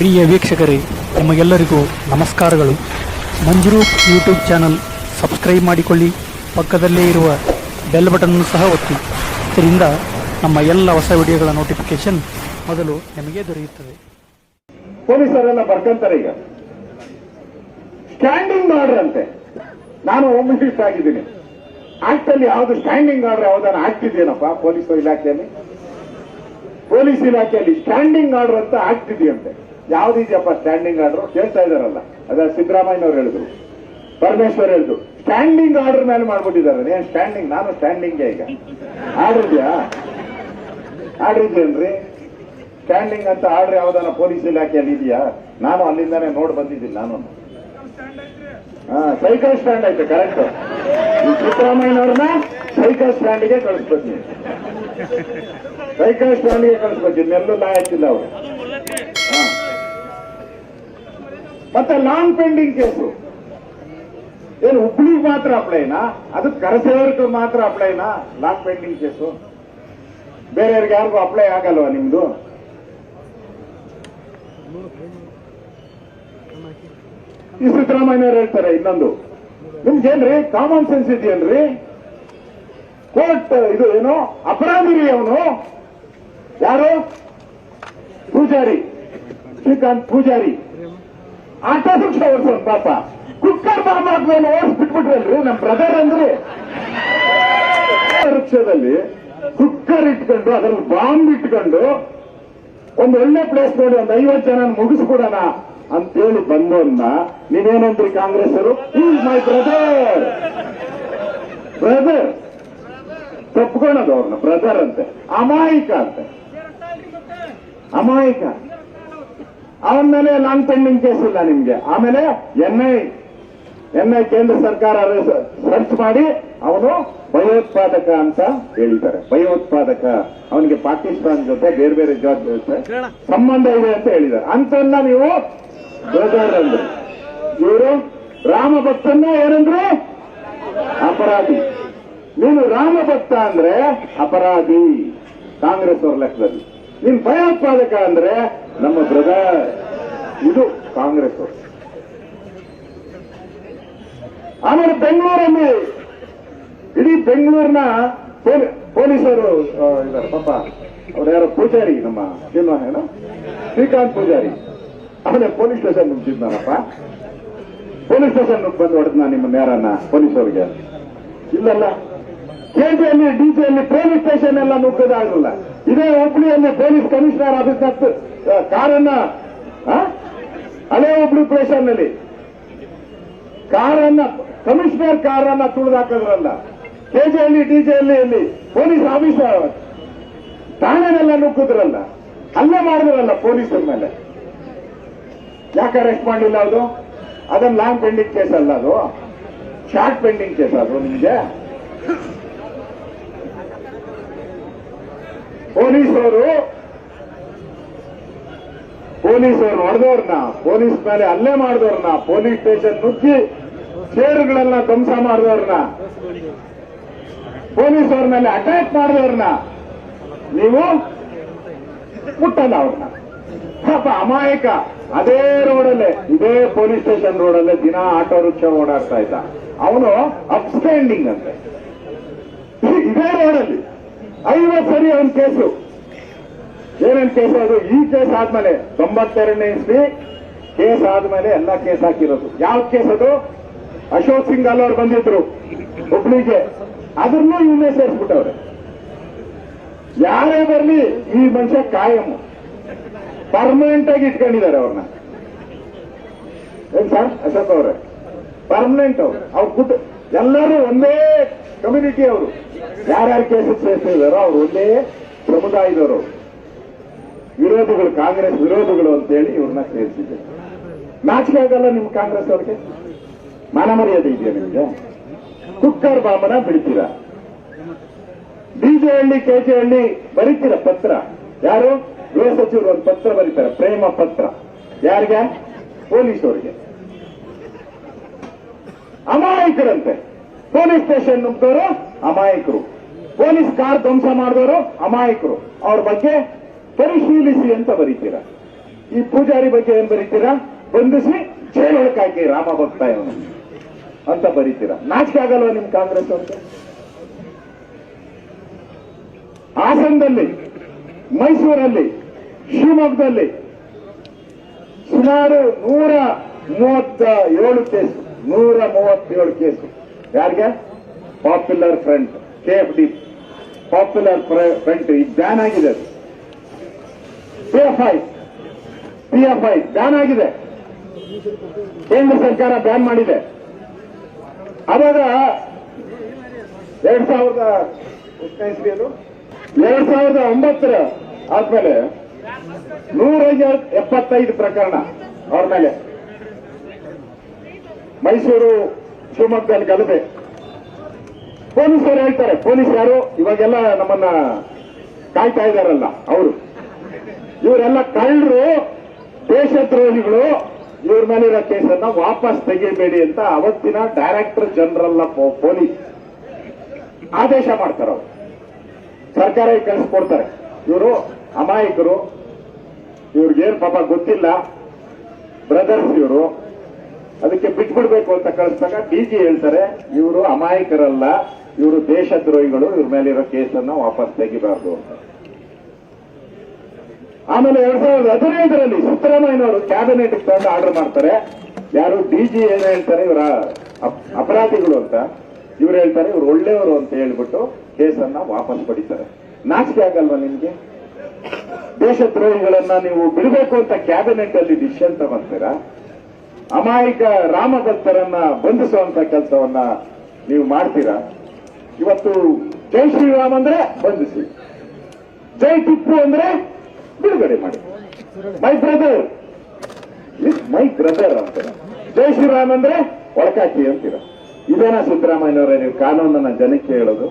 ಪ್ರಿಯ ವೀಕ್ಷಕರೇ, ನಿಮಗೆಲ್ಲರಿಗೂ ನಮಸ್ಕಾರಗಳು. ಮಂಜುರೂಪ್ ಯೂಟ್ಯೂಬ್ ಚಾನಲ್ ಸಬ್ಸ್ಕ್ರೈಬ್ ಮಾಡಿಕೊಳ್ಳಿ, ಪಕ್ಕದಲ್ಲೇ ಇರುವ ಬೆಲ್ ಬಟನ್ ಸಹ ಒತ್ತಿ. ಇದರಿಂದ ನಮ್ಮ ಎಲ್ಲ ಹೊಸ ವಿಡಿಯೋಗಳ ನೋಟಿಫಿಕೇಶನ್ ಮೊದಲು ನಿಮಗೆ ದೊರೆಯುತ್ತದೆ. ಪೊಲೀಸರೆಲ್ಲ ಬರ್ಕಂತಾರೆ ಈಗ. ಸ್ಟ್ಯಾಂಡಿಂಗ್ ಆರ್ಡರ್ ಅಂತೆ. ನಾನು ಹೋಮ್ ಮಿನಿಸ್ಟರ್ ಆಗಿದ್ದೀನಿ. ಆಕ್ಟ್ ಅಲ್ಲಿ ಯಾವ್ದು ಸ್ಟ್ಯಾಂಡಿಂಗ್ ಆರ್ಡರ್ ಯಾವ್ದಾನ ಆಕ್ಟ್ ಇದೆಯೇನಪ್ಪ ಪೊಲೀಸ್ ಇಲಾಖೆಯಲ್ಲಿ? ಪೊಲೀಸ್ ಇಲಾಖೆಯಲ್ಲಿ ಸ್ಟ್ಯಾಂಡಿಂಗ್ ಆರ್ಡರ್ ಅಂತ ಆಕ್ಟ್ ಇದೆಯಂತೆ ರೀತಿಯಪ್ಪ ಸ್ಟ್ಯಾಂಡಿಂಗ್ ಆರ್ಡರ್ ಕೇಳ್ತಾ ಇದಾರಲ್ಲ ಅದ ಸಿದ್ದರಾಮಯ್ಯನವ್ರು ಹೇಳಿದ್ರು. ಪರಮೇಶ್ವರ್ ಹೇಳಿದ್ರು ಸ್ಟ್ಯಾಂಡಿಂಗ್ ಆರ್ಡರ್ ಮೇಲೆ ಮಾಡ್ಬಿಟ್ಟಿದ್ದಾರೆ. ಏನ್ ಸ್ಟ್ಯಾಂಡಿಂಗ್ ನಾನು ಸ್ಟ್ಯಾಂಡಿಂಗ್ ಈಗ. ಆರ್ಡರ್ ಇದೆಯಾ ಆರ್ಡರ್ ಇದೆಯಲ್ರಿ ಸ್ಟ್ಯಾಂಡಿಂಗ್ ಅಂತ ಆರ್ಡರ್ ಯಾವ್ದಾನ ಪೊಲೀಸ್ ಇಲಾಖೆಯಲ್ಲಿ ಇದೆಯಾ? ನಾನು ಅಲ್ಲಿಂದಾನೆ ನೋಡ್ ಬಂದಿದ್ದೀನಿ ನಾನು. ಹಾ ಸೈಕಲ್ ಸ್ಟ್ಯಾಂಡ್ ಐತೆ ಕರೆಕ್ಟ್ ಸಿದ್ದರಾಮಯ್ಯ ಸಿದ್ದರಾಮಯ್ಯನವ್ರನ್ನ ಸೈಕಲ್ ಸ್ಟ್ಯಾಂಡ್ಗೆ ಕಳಿಸ್ಬೇಕು ಸೈಕಲ್ ಸ್ಟ್ಯಾಂಡ್ಗೆ ಕಳಿಸ್ಬೇಕು ಇನ್ನೆಲ್ಲೂ ಲಾಯಕ್ಕಿಲ್ಲ ಅವರು ಹಾ. ಮತ್ತೆ ಲಾಂಗ್ ಪೆಂಡಿಂಗ್ ಕೇಸು ಏನು ಹುಬ್ಳಿಗೆ ಮಾತ್ರ ಅಪ್ಲೈನಾ ಅದು ಕರಸೇವರ್ಗೆ ಮಾತ್ರ ಅಪ್ಲೈನಾ ಲಾಂಗ್ ಪೆಂಡಿಂಗ್ ಕೇಸು ಬೇರೆಯವ್ರಿಗೆ ಯಾರಿಗೂ ಅಪ್ಲೈ ಆಗಲ್ವಾ ನಿಮ್ದು? ಈ ಸಿದ್ದರಾಮಯ್ಯವ್ರು ಹೇಳ್ತಾರೆ ಇನ್ನೊಂದು. ನಿಮ್ಗೇನ್ರಿ? ಕಾಮನ್ ಸೆನ್ಸ್ ಇದೆಯೇನ್ರಿ? ಕೋರ್ಟ್ ಇದು ಏನು? ಅಪರಾಧಿ ರೀ ಅವನು? ಯಾರು? ಪೂಜಾರಿ. ಶ್ರೀಕಾಂತ್ ಪೂಜಾರಿ. ಆಟೋ ಶಿಕ್ಷೆ ಓಡಿಸೋದು ಪಾಪ. ಕುಕ್ಕರ್ ಬಾಂಬ್ ಓಡಿಸ್ ಬಿಟ್ಬಿಟ್ರಲ್ರಿ ನಮ್ ಬ್ರದರ್ ಅಂದ್ರೆ. ವೃಕ್ಷದಲ್ಲಿ ಕುಕ್ಕರ್ ಇಟ್ಕೊಂಡು, ಅದ್ರಲ್ಲಿ ಬಾಂಬ್ ಇಟ್ಕೊಂಡು, ಒಂದು ಒಳ್ಳೆ ಪ್ಲೇಸ್ ನೋಡಿ, ಒಂದು ಐವತ್ತು ಜನ ಮುಗಿಸ್ಬಿಡೋಣ ಅಂತೇಳಿ ಬಂದವನ್ನ ನೀವೇನಂದ್ರಿ ಕಾಂಗ್ರೆಸ್ ಅವರು ಮೈ ಬ್ರದರ್ ಬ್ರದರ್ ತಪ್ಕೊಳೋದು ಅವ್ರನ್ನ ಬ್ರದರ್ ಅಂತೆ. ಅಮಾಯಕ ಅಂತೆ. ಅಮಾಯಕ. ಅವನ ಮೇಲೆ ಲಾಂಗ್ ಪೆಂಡಿಂಗ್ ಕೇಸ್ ಇಲ್ಲ ನಿಮ್ಗೆ. ಆಮೇಲೆ ಎನ್ಐ ಎನ್ಐ ಕೇಂದ್ರ ಸರ್ಕಾರ ಸರ್ಚ್ ಮಾಡಿ ಅವನು ಭಯೋತ್ಪಾದಕ ಅಂತ ಹೇಳಿದ್ದಾರೆ. ಭಯೋತ್ಪಾದಕ. ಅವನಿಗೆ ಪಾಕಿಸ್ತಾನ ಜೊತೆ ಬೇರೆ ಬೇರೆ ಜಾಬ್ ಜೊತೆ ಸಂಬಂಧ ಇದೆ ಅಂತ ಹೇಳಿದ್ದಾರೆ. ಅಂತನ್ನ ನೀವು ಅಂದ್ರೆ. ಇವರು ರಾಮ ಭಕ್ತನ್ನ ಏನಂದ್ರೆ ಅಪರಾಧಿ. ನೀನು ರಾಮ ಭಕ್ತ ಅಂದ್ರೆ ಅಪರಾಧಿ. ಕಾಂಗ್ರೆಸ್ ಅವ್ರ ಲೆಕ್ಕದಲ್ಲಿ. ನೀನ್ ಭಯೋತ್ಪಾದಕ ಅಂದ್ರೆ ನಮ್ಮ ಬ್ರದರ್. ಇದು ಕಾಂಗ್ರೆಸ್ ಆಮೇಲೆ ಬೆಂಗಳೂರಲ್ಲಿ ಇಡೀ ಬೆಂಗಳೂರಿನ ಪೊಲೀ- ಪೊಲೀಸರು ಇದ್ದಾರೆ ಪಾಪ, ಅವ್ರು ಯಾರೋ ಪೂಜಾರಿ, ನಮ್ಮ ಏನು ಏನೋ ಶ್ರೀಕಾಂತ್ ಪೂಜಾರಿ. ಆಮೇಲೆ ಪೊಲೀಸ್ ಸ್ಟೇಷನ್ ನುಗ್ಗಿದ್ನಪ್ಪ ಪೊಲೀಸ್ ಸ್ಟೇಷನ್ ಬಂದು ಹೊಡೆದ್ನ ನಿಮ್ಮ ನೇರನ್ನ ಪೊಲೀಸರಿಗೆ ಇಲ್ಲಲ್ಲ. ಕೆಜಿಯಲ್ಲಿ, ಡಿಜಿಯಲ್ಲಿ, ಪೊಲೀಸ್ ಸ್ಟೇಷನ್ ಎಲ್ಲ ನುಗ್ಗದಾಗಲ್ಲ ಇದೇ ಹುಬ್ಳಿಯಲ್ಲಿ ಪೊಲೀಸ್ ಕಮಿಷನರ್ ಆಫೀಸ್ ಕಾರನ್ನ? ಹಳೆ ಹುಬ್ಳಿ ನಲ್ಲಿ ಕಾರನ್ನ, ಕಮಿಷನರ್ ಕಾರನ್ನ ತುಳಿದಾಕದ್ರಲ್ಲ ಕೆಜೆಯಲ್ಲಿ, ಡಿಜೆಯಲ್ಲಿ ಪೊಲೀಸ್ ಆಫೀಸರ್ ಠಾಣೆನೆಲ್ಲ ನುಗ್ಗಿದ್ರಲ್ಲ. ಅಲ್ಲೇ ಮಾಡಿದ್ರಲ್ಲ ಪೊಲೀಸರ ಮೇಲೆ. ಯಾಕೆ ಅರೆಸ್ಟ್ ಮಾಡಲಿಲ್ಲ ಅದು? ಅದನ್ನ ಲಾಂಗ್ ಪೆಂಡಿಂಗ್ ಕೇಸ್ ಅಲ್ಲ ಅದು. ಶಾರ್ಟ್ ಪೆಂಡಿಂಗ್ ಕೇಸ್ ಅದು ನಿಮಗೆ. ಪೊಲೀಸರು ಪೊಲೀಸರು ಹೊಡೆದವ್ರನ್ನ ಪೊಲೀಸ್ ಮೇಲೆ ಅಲ್ಲೇ ಮಾಡಿದವ್ರನ್ನ, ಪೊಲೀಸ್ ಸ್ಟೇಷನ್ ನುಗ್ಗಿ ಚೇರುಗಳನ್ನ ಧ್ವಂಸ ಮಾಡಿದವ್ರನ್ನ ಪೊಲೀಸ್ ಅವ್ರ ಮೇಲೆ ಅಟ್ಯಾಕ್ ಮಾಡಿದವ್ರನ್ನ, ನೀವು ಮುಟ್ಟಲ್ಲ ಅವ್ರನ್ನ. ಪಾಪ ಅಮಾಯಕ. ಅದೇ ರೋಡಲ್ಲೇ, ಇದೇ ಪೊಲೀಸ್ ಸ್ಟೇಷನ್ ರೋಡಲ್ಲೇ ದಿನ ಆಟೋ ರಿಕ್ಷಾ ಓಡಾಡ್ತಾ ಇದ್ದ. ಅವನು ಅಪ್ಸ್ಟ್ಯಾಂಡಿಂಗ್ ಅಂತೆ. ಇದೇ ರೋಡಲ್ಲಿ ಐವತ್ತು ಸರಿ ಅವನ ಕೇಸು. ಏನೇನ್ ಕೇಸ್ ಅದು ಈ ಕೇಸ್ ಆದ್ಮೇಲೆ ತೊಂಬತ್ತೆರಡನೇ ಇಸ್ವಿ, ಕೇಸ್ ಆದ್ಮೇಲೆ ಎಲ್ಲ ಕೇಸ್ ಹಾಕಿರೋದು. ಯಾವ ಕೇಸ್ ಅದು? ಅಶೋಕ್ ಸಿಂಗ್ ಅಲ್ಲವ್ರು ಬಂದಿದ್ರು ಹುಬ್ಳಿಗೆ. ಅದನ್ನು ಇವನ್ನೇ ಸೇರಿಸ್ಬಿಟ್ಟವ್ರೆ. ಯಾರೇ ಬರಲಿ ಈ ಮನುಷ್ಯ ಕಾಯಂ. ಪರ್ಮನೆಂಟ್ ಆಗಿ ಇಟ್ಕೊಂಡಿದ್ದಾರೆ ಅವ್ರನ್ನ ಸರ್? ಅಶೋಕ್ ಅವ್ರೆ. ಪರ್ಮನೆಂಟ್ ಅವ್ರು. ಅವ್ರ ಕುಟು ಎಲ್ಲರೂ ಒಂದೇ ಕಮ್ಯುನಿಟಿ ಅವರು. ಯಾರ್ಯಾರು ಕೇಸಸ್ ಸೇರಿಸಿದಾರೋ ಅವ್ರು ಒಂದೇ ಸಮುದಾಯದವರು. ವಿರೋಧಿಗಳು, ಕಾಂಗ್ರೆಸ್ ವಿರೋಧಿಗಳು ಅಂತೇಳಿ ಇವ್ರನ್ನ ಸೇರಿಸಿದ್ದೆ. ನಾಚಿಕೆ ಆಗಲ್ಲ ನಿಮ್ ಕಾಂಗ್ರೆಸ್ ಅವ್ರಿಗೆ? ಮಾನ ಮರ್ಯಾದೆ ಇದೆಯಾ ನಿಮ್ಗೆ? ಕುಕ್ಕರ್ ಬಾಂಬನ ಬಿಡ್ತೀರಾ? ಡಿಜೆ ಹಳ್ಳಿ ಕೆಜೆ ಹಳ್ಳಿ ಬರೀತೀರ ಪತ್ರ? ಯಾರು? ಗೃಹ ಸಚಿವರು ಒಂದು ಪತ್ರ ಬರೀತಾರೆ, ಪ್ರೇಮ ಪತ್ರ. ಯಾರಿಗೆ? ಪೊಲೀಸ್ ಅವರಿಗೆ. ಅಮಾಯಕರಂತೆ. ಪೊಲೀಸ್ ಸ್ಟೇಷನ್ ನುಗ್ಗೋರು ಅಮಾಯಕರು. ಪೊಲೀಸ್ ಕಾರ್ ಧ್ವಂಸ ಮಾಡಿದವರು ಅಮಾಯಕರು. ಅವ್ರ ಬಗ್ಗೆ ಪರಿಶೀಲಿಸಿ ಅಂತ ಬರೀತೀರ. ಈ ಪೂಜಾರಿ ಬಗ್ಗೆ ಏನ್ ಬರೀತೀರಾ? ಬಂಧಿಸಿ ಜೈಲೊಳಕ್ಕೆ ಹಾಕಿ ರಾಮ ಭಕ್ತ ಅಂತ ಬರೀತೀರಾ. ನಾಚಿಕೆ ಆಗಲ್ವಾ ನಿಮ್ ಕಾಂಗ್ರೆಸ್ ಅಂತ ಹಾಸನದಲ್ಲಿ, ಮೈಸೂರಲ್ಲಿ, ಶಿವಮೊಗ್ಗದಲ್ಲಿ ಸುಮಾರು ನೂರ ಮೂವತ್ತ ಏಳು ಕೇಸ್, ನೂರ ಮೂವತ್ತೇಳು ಕೇಸು. ಯಾರಿಗೆ? Popular front K F D popular front ಈಗ ಬ್ಯಾನ್ ಆಗಿದೆ P F PFI P F I ban ಆಗಿದೆ. ಕೇಂದ್ರ ಸರ್ಕಾರ ಬ್ಯಾನ್ ಮಾಡಿದೆ. ಅವಾಗ ಎರಡ್ ಸಾವಿರದ ಎರಡ್ ಸಾವಿರದ ಒಂಬತ್ತರ ಆದ್ಮೇಲೆ ನೂರ ಎಪ್ಪತ್ತೈದು ಪ್ರಕರಣ ಅವ್ರ ಮೇಲೆ. ಮೈಸೂರು ಶಿವಮೊಗ್ಗದಲ್ಲಿ ಗಲಭೆ. ಪೊಲೀಸರು ಹೇಳ್ತಾರೆ, ಪೊಲೀಸ್ ಯಾರು? ಇವಾಗೆಲ್ಲ ನಮ್ಮನ್ನ ಕಾಯ್ತಾ ಇದ್ದಾರಲ್ಲ, ಅವರು. ಇವರೆಲ್ಲ ಕಳ್ಳರು, ದೇಶದ್ರೋಹಿಗಳು. ಇವ್ರ ಮೇಲಿರೋ ಕೇಸನ್ನ ವಾಪಸ್ ತೆಗಿಬೇಡಿ ಅಂತ ಅವತ್ತಿನ ಡೈರೆಕ್ಟರ್ ಜನರಲ್ ಪೊಲೀಸ್ ಆದೇಶ ಮಾಡ್ತಾರೆ ಅವರು. ಸರ್ಕಾರ ಕಳಿಸ್ಕೊಡ್ತಾರೆ ಇವರು ಅಮಾಯಕರು. ಇವ್ರಿಗೇನು ಪಾಪ ಗೊತ್ತಿಲ್ಲ. ಬ್ರದರ್ಸ್ ಇವರು. ಅದಕ್ಕೆ ಬಿಟ್ಬಿಡ್ಬೇಕು ಅಂತ ಕಳಿಸಿದಾಗ ಡಿಜಿ ಹೇಳ್ತಾರೆ, ಇವರು ಅಮಾಯಕರಲ್ಲ, ಇವರು ದೇಶದ್ರೋಹಿಗಳು, ಇವ್ರ ಮೇಲಿರೋ ಕೇಸನ್ನ ವಾಪಸ್ ತೆಗಿಬಾರ್ದು ಅಂತ. ಆಮೇಲೆ ಎರಡ್ ಸಾವಿರದ ಹದಿನೈದರಲ್ಲಿ ಸಿದ್ದರಾಮಯ್ಯನವರು ಕ್ಯಾಬಿನೆಟ್ ತಂದು ಆರ್ಡರ್ ಮಾಡ್ತಾರೆ. ಯಾರು ಡಿಜಿ ಏನ್ ಹೇಳ್ತಾರೆ, ಇವರ ಅಪರಾಧಿಗಳು ಅಂತ. ಇವ್ರು ಹೇಳ್ತಾರೆ, ಇವ್ರು ಒಳ್ಳೆಯವರು ಅಂತ ಹೇಳ್ಬಿಟ್ಟು ಕೇಸನ್ನ ವಾಪಸ್ ಪಡಿತಾರೆ. ನಾಚಿಕೆ ಆಗಲ್ವಾ ನಿಮ್ಗೆ? ದೇಶದ್ರೋಹಿಗಳನ್ನ ನೀವು ಬಿಡಬೇಕು ಅಂತ ಕ್ಯಾಬಿನೆಟ್ ಅಲ್ಲಿ ಡಿಸಿಷನ್ ತಗೊಂತೀರಾ ಅಮಾಯಕ ರಾಮಭಕ್ತರನ್ನ ಬಂಧಿಸುವಂತ ಕೆಲಸವನ್ನ ನೀವು ಮಾಡ್ತೀರಾ? ಇವತ್ತು ಜೈ ಶ್ರೀರಾಮ್ ಅಂದ್ರೆ ಬಂಧಿಸಿ. ಜೈ ಟಿಪ್ಪು ಅಂದ್ರೆ ಬಿಡುಗಡೆ ಮಾಡಿ. ಮೈ ಬ್ರದರ್ ಮೈ ಬ್ರದರ್ ಅಂತೀರ. ಜೈ ಶ್ರೀರಾಮ್ ಅಂದ್ರೆ ಒಳಕಾಕಿ ಅಂತೀರ. ಇದೇನಾ ಸಿದ್ದರಾಮಯ್ಯನವರೇ, ನೀವು ಕಾನೂನನ್ನ ಜನಕ್ಕೆ ಹೇಳೋದು?